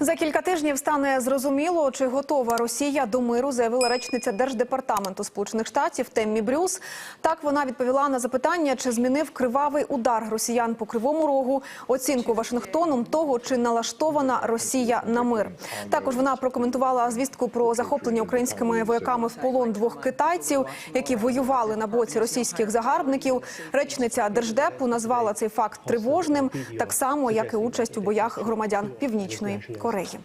За кілька тижнів стане зрозуміло, чи готова Росія до миру, заявила речниця держдепартаменту Сполучених Штатів Теммі Брюс. Так вона відповіла на запитання, чи змінив кривавий удар росіян по кривому рогу оцінку Вашингтоном того, чи налаштована Росія на мир. Також вона прокоментувала звістку про захоплення українськими вояками в полон двох китайців, які воювали на боці російських загарбників. Речниця держдепу назвала цей факт тривожним, так само як і участь у боях громадян Північної Кореї.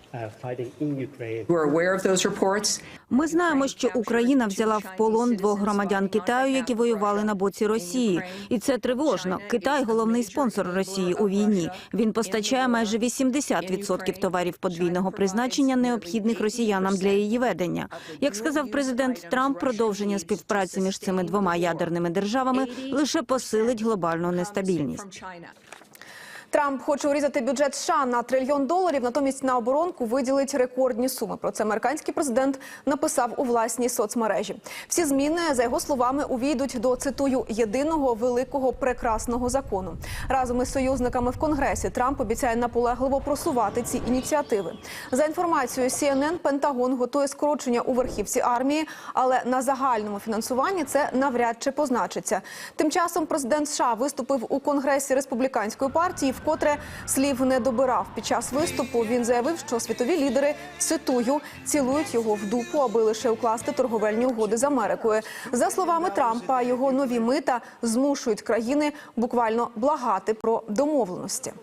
Ми знаємо, що Україна взяла в полон двох громадян Китаю, які воювали на боці Росії, і це тривожно. Китай головний спонсор Росії у війні. Він постачає майже 80% товарів подвійного призначення, необхідних росіянам для її ведення. Як сказав президент Трамп, продовження співпраці між цими двома ядерними державами лише посилить глобальну нестабільність. Трамп хоче урізати бюджет США на трильйон доларів, натомість на оборонку виділить рекордні суми. Про це американський президент написав у власній соцмережі. Всі зміни, за його словами, увійдуть до цитую єдиного великого прекрасного закону. Разом із союзниками в конгресі Трамп обіцяє наполегливо просувати ці ініціативи. За інформацією CNN, Пентагон готує скорочення у верхівці армії, але на загальному фінансуванні це навряд чи позначиться. Тим часом президент США виступив у конгресі республіканської партії, вкотре слів не добирав. Під час виступу він заявив, що світові лідери цитую цілують його в дупу, аби лише укласти торговельні угоди з Америкою. За словами Трампа, його нові мита змушують країни буквально благати про домовленості.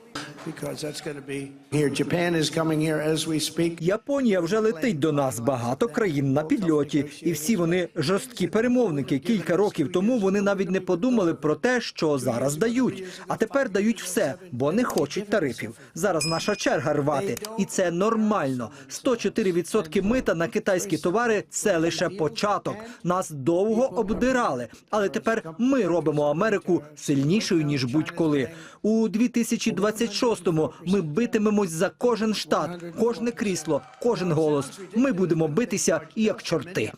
Японія вже летить до нас. Багато країн на підльоті, і всі вони жорсткі перемовники. Кілька років тому вони навіть не подумали про те, що зараз дають. А тепер дають все, бо не хочуть тарифів. Зараз наша черга рвати, і це нормально. 104% мита на китайські товари це лише початок. Нас довго обдирали, але тепер ми робимо Америку сильнішою ніж будь-коли. У 2026-му ми битимемось за кожен штат, кожне крісло, кожен голос. Ми будемо битися як чорти.